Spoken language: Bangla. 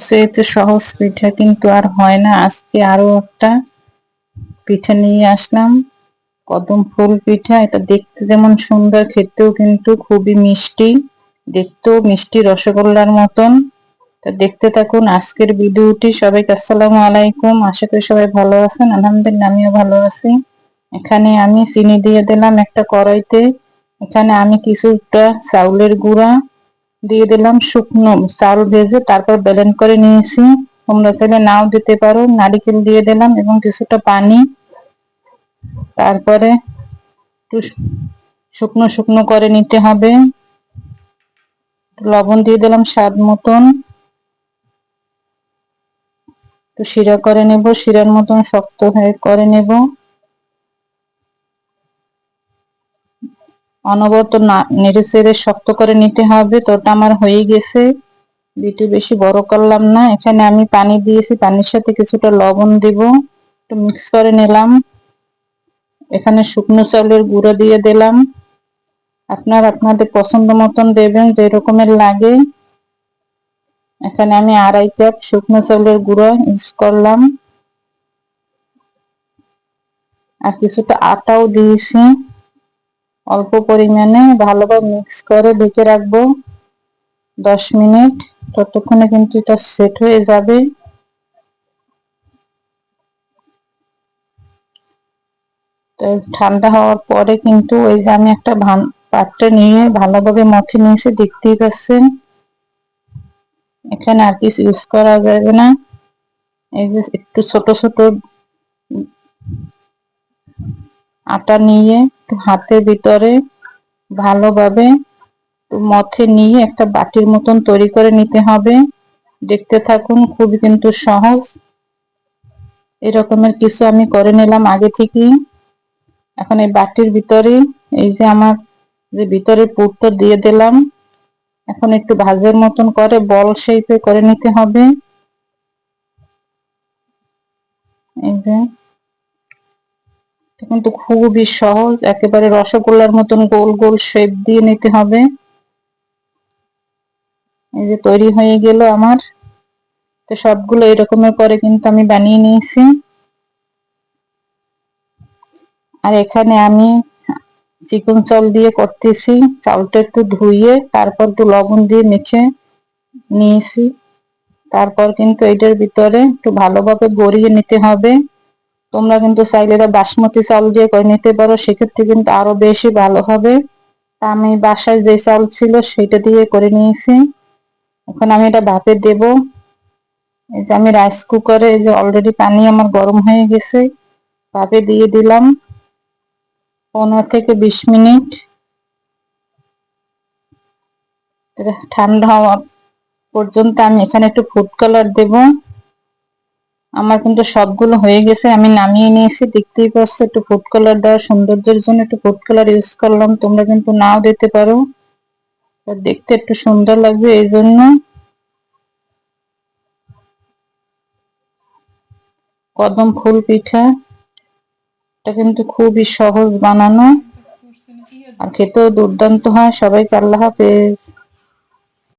সেহেতু সহজ পিঠা কিন্তু আর হয় না। আজকে আরও একটা পিঠা নিয়ে আসলাম। কদম ফুল পিঠা। এটা দেখতে যেমন সুন্দর, খেতেও কিন্তু খুবই মিষ্টি। দেখতেও মিষ্টি রসগোল্লার মতন। তা দেখতে থাকুন আজকের ভিডিওটি। সবাইকে আসসালামু আলাইকুম। আশা করি সবাই ভালো আছেন। আলহামদুলিল্লাহ, আমিও ভালো আছি। এখানে আমি চিনি দিয়ে দিলাম একটা কড়াইতে। এখানে আমি কিছুটা চাউলের গুঁড়া দিয়ে দিলাম শুকনো চাউল ভেজে তারপর ব্যালেন্ড করে নিয়েছি। তোমরা চাইলে নাও দিতে পারো। নারিকেল দিয়ে দিলাম এবং কিছুটা পানি। তারপরে শুকনো শুকনো করে নিতে হবে। লবণ দিয়ে দিলাম স্বাদ মতন। একটু শিরা করে নেব। শিরার মতন শক্ত হয়ে করে নেব। অনবরত নেড়ে চেড়ে শক্ত করে নিতে হবে। তোটা আমার হয়ে গেছে। বিটু বেশি বড় করলাম না। এখানে আমি পানি দিয়েছি। পানির সাথে কিছুটা লবণ দেব। একটু মিক্স করে নিলাম। এখানে শুকনো চাউলের গুঁড়ো দিয়ে দিলাম। আপনার আপনাদের পছন্দ মতন দেবেন যে রকমের লাগে। এখানে আমি আড়াই কাপ শুকনো চাউলের গুঁড়ো ইউজ করলাম। আর কিছুটা আটাও দিয়েছি। অল্প পরিমাণে ভালোভাবে মিক্স করে ঢেকে রাখব। দশ মিনিট। ততক্ষণে কিন্তু এটা সেট হয়ে যাবে। ঠান্ডা হওয়ার পরে কিন্তু ওই যে আমি একটা পাত্রে নিয়ে ভালোভাবে মথে নিয়েছি, দেখতেই পাচ্ছেন। এখানে আর কিছু ইউজ করা যাবে না। এই যে একটু ছোট ছোট আটা নিয়ে হাতের ভিতরে ভালোভাবে মথে নিয়ে একটা বাটির মতন তৈরি করে নিতে হবে। দেখতে থাকুন, খুবই কিন্তু সহজ। এরকমের কিছু আমি করে নিলাম আগে থেকেই। এখন এই বাটির ভিতরে, এই যে আমার যে ভিতরে পুরটা দিয়ে দিলাম, এখন একটু ভাজের মতন করে বল শেপে করে নিতে হবে। এই যে কিন্তু খুবই সহজ, একেবারে রসগোল্লার মতন গোল গোল শেপ দিয়ে নিতে হবে। এই যে তৈরি হয়ে গেল আমার। তো সবগুলো এরকমের করে কিন্তু আমি বানিয়ে নিয়েছি। আর এখানে আমি চিকন চাল দিয়ে করতেছি, চালটা একটু ধুইয়ে তারপর একটু লবণ দিয়ে মেখে নিয়েছি। তারপর কিন্তু এটার ভিতরে একটু ভালোভাবে গড়িয়ে নিতে হবে। তোমরা কিন্তু চাইলে এটা বাসমতি চাল দিয়ে করে নিতে পারো, সেক্ষেত্রে কিন্তু আরও বেশি ভালো হবে। আমি বাসায় যে চাল ছিল সেটা দিয়ে করে নিয়েছি। এখন আমি এটা ভাপে দেব। এই যে আমি রাইস কুকারে এই যে অলরেডি পানি আমার গরম হয়ে গেছে, ভাপে দিয়ে দিলাম। পনেরো থেকে বিশ মিনিট। ঠান্ডা হওয়া পর্যন্ত আমি এখানে একটু ফুড কালার দেব। আমার কিন্তু সবগুলো হয়ে গেছে, আমি নামিয়ে নিয়েছি। দেখতেই পাচ্ছ, একটু ফুড কালার দেওয়ার সৌন্দর্যের জন্য একটু ফুড কালার ইউজ করলাম। তোমরা কিন্তু নাও দিতে পারো। দেখতে একটু সুন্দর লাগবে, এই জন্য। কদম ফুল পিঠা, এটা কিন্তু খুবই সহজ বানানো। আর খেতেও দুর্দান্ত হয়। সবাইকে আল্লাহ হাফেজ।